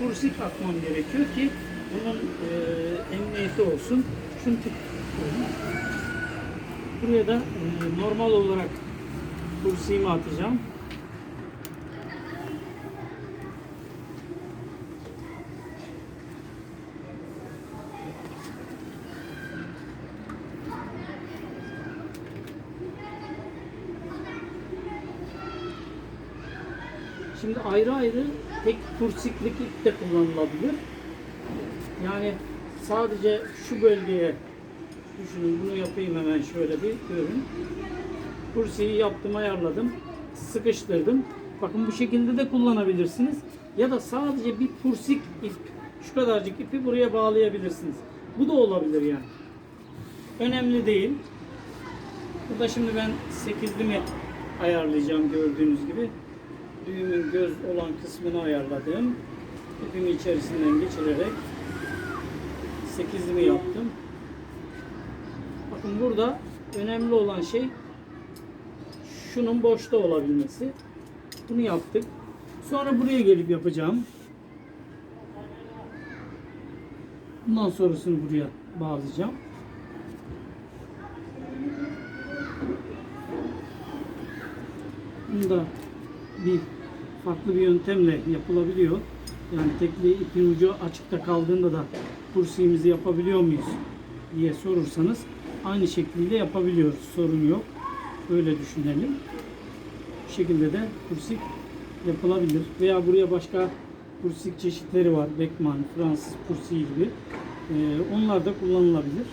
kursik atmam gerekiyor ki bunun e, emniyeti olsun. Şunu tut. Buraya da e, normal olarak kursiğimi atacağım. Şimdi ayrı ayrı tek kursiklik ip de kullanılabilir. Yani sadece şu bölgeye düşünün bunu yapayım hemen şöyle bir görün. Kursiyi yaptım ayarladım. Sıkıştırdım. Bakın bu şekilde de kullanabilirsiniz. Ya da sadece bir kursik ip şu kadarcık ipi buraya bağlayabilirsiniz. Bu da olabilir yani. Önemli değil. Burada şimdi ben 8'limi ayarlayacağım gördüğünüz gibi. Düğümün göz olan kısmını ayarladım. İpimi içerisinden geçirerek 8'limi yaptım. Bakın burada önemli olan şey şunun boşta olabilmesi. Bunu yaptık. Sonra buraya gelip yapacağım. Bundan sonrasını buraya bağlayacağım. Bunu da bir farklı bir yöntemle yapılabiliyor. Yani tekli ipin ucu açıkta kaldığında da kursiğimizi yapabiliyor muyuz diye sorursanız aynı şekilde yapabiliyoruz. Sorun yok. Öyle düşünelim. Bu şekilde de kursik yapılabilir. Veya buraya başka kursik çeşitleri var. Beckman, Fransız kursiği gibi. Ee, onlar da kullanılabilir.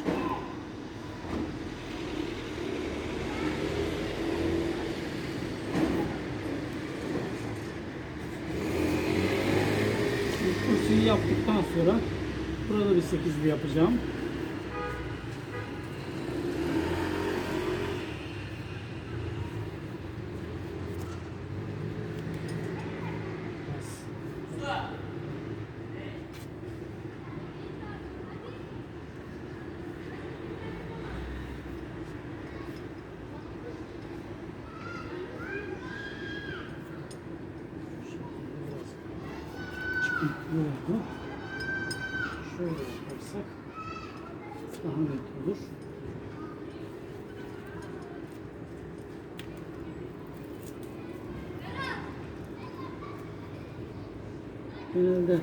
Şimdi kursiyi yaptıktan sonra burada bir sekizli yapacağım. Çıkıntılı oldu. Şöyle yaparsak daha net olur. Genelde